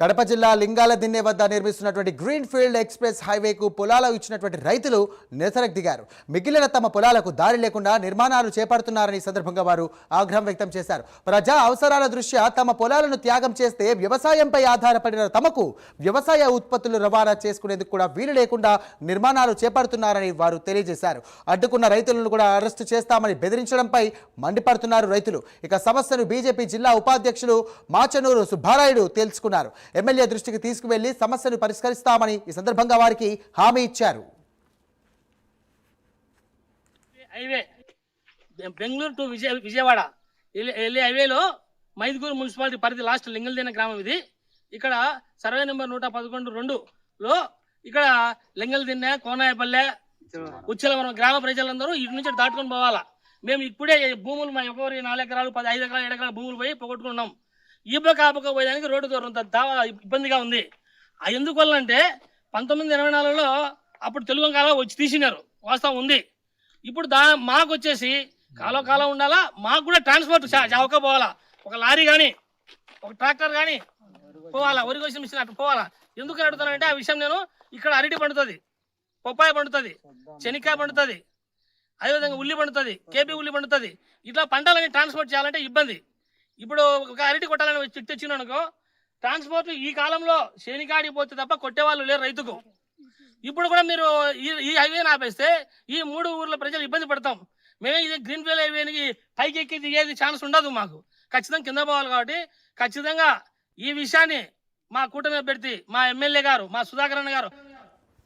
కడప జిల్లా లింగాల దిన్నె వద్ద నిర్మిస్తున్నటువంటి గ్రీన్ ఫీల్డ్ ఎక్స్ప్రెస్ హైవేకు పొలాలు ఇచ్చినటువంటి రైతులు నిరసనకు దిగారు. మిగిలిన తమ పొలాలకు దారి లేకుండా నిర్మాణాలు చేపడుతున్నారని సందర్భంగా వారు ఆగ్రహం వ్యక్తం చేశారు. ప్రజా అవసరాల దృష్ట్యా తమ పొలాలను త్యాగం చేస్తే వ్యవసాయంపై ఆధారపడిన తమకు వ్యవసాయ ఉత్పత్తులు రవాణా చేసుకునేందుకు కూడా వీలు లేకుండా నిర్మాణాలు చేపడుతున్నారని వారు తెలియజేశారు. అడ్డుకున్న రైతులను కూడా అరెస్టు చేస్తామని బెదిరించడంపై మండిపడుతున్నారు రైతులు. ఇక సమస్యను బీజేపీ జిల్లా ఉపాధ్యక్షులు మాచనూరు సుబ్బారాయుడు తెలుసుకున్నారు. ఎమ్మెల్యే దృష్టికి తీసుకువెళ్ళి సమస్యను పరిష్కరిస్తామని ఈ సందర్భంగా వారికి హామీ ఇచ్చారు. Highway Bengaluru to Vijaya Vijayawada. వెళ్ళే- హైవేలో మైదుగూరు మున్సిపాలిటీ పరిధి లాస్ట్ లింగల్దేన గ్రామం ఇది. ఇక్కడ సర్వే నెంబర్ నూట పదకొండు రెండులో ఇక్కడ లింగల్దిన్నె కోనాయపల్లె ఉచ్చలవరం గ్రామ ప్రజలందరూ ఇటు నుంచి దాటుకొని పోవాలా. మేము ఇప్పుడే భూములు మా ఎవరి నాలుగు ఎకరాలు పది ఐదు ఎకరాలు ఏడు ఎకరాల భూములు పోయి పోగొట్టుకున్నాం. ఈబక ఆపక పోయడానికి రోడ్డు దూరం దావా ఇబ్బందిగా ఉంది. అది ఎందువల్ల అంటే పంతొమ్మిది ఇరవై నాలుగులో అప్పుడు తెలుగు కాలం వచ్చి తీసినారు. వాస్తవం ఉంది. ఇప్పుడు దా మాకు వచ్చేసి కాలం కాలం ఉండాలా? మాకు కూడా ట్రాన్స్పోర్ట్ చౌక పోవాలా? ఒక లారీ కానీ ఒక ట్రాక్టర్ కానీ పోవాలా? వరి కోసిన మిషన్ అట్లా పోవాలా? ఎందుకు అడుగుతానంటే ఆ విషయం నేను ఇక్కడ అరటి పండుతుంది పప్పాయ పండుతుంది శనిక్కాయ పండుతుంది అదేవిధంగా ఉల్లి పండుతుంది కేపీ ఉల్లి పండుతుంది. ఇట్లా పంటలని ట్రాన్స్పోర్ట్ చేయాలంటే ఇబ్బంది. ఇప్పుడు ఒక అరటి కొట్టాలని వచ్చి తెచ్చిన అనుకో ట్రాన్స్పోర్ట్ ఈ కాలంలో శనికాడికి పోతే తప్ప కొట్టేవాళ్ళు లేరు రైతుకు. ఇప్పుడు కూడా మీరు ఈ ఈ హైవేని ఆపేస్తే ఈ మూడు ఊర్ల ప్రజలు ఇబ్బంది పడతాం. మేము ఇది గ్రీన్ ఫీల్డ్ హైవేకి పైకి ఎక్కి దిగేది ఛాన్స్ ఉండదు మాకు. ఖచ్చితంగా కింద పోవాలి కాబట్టి ఖచ్చితంగా ఈ విషయాన్ని మా కూటమి అభ్యర్థి మా ఎమ్మెల్యే గారు మా సుధాకర్ గారు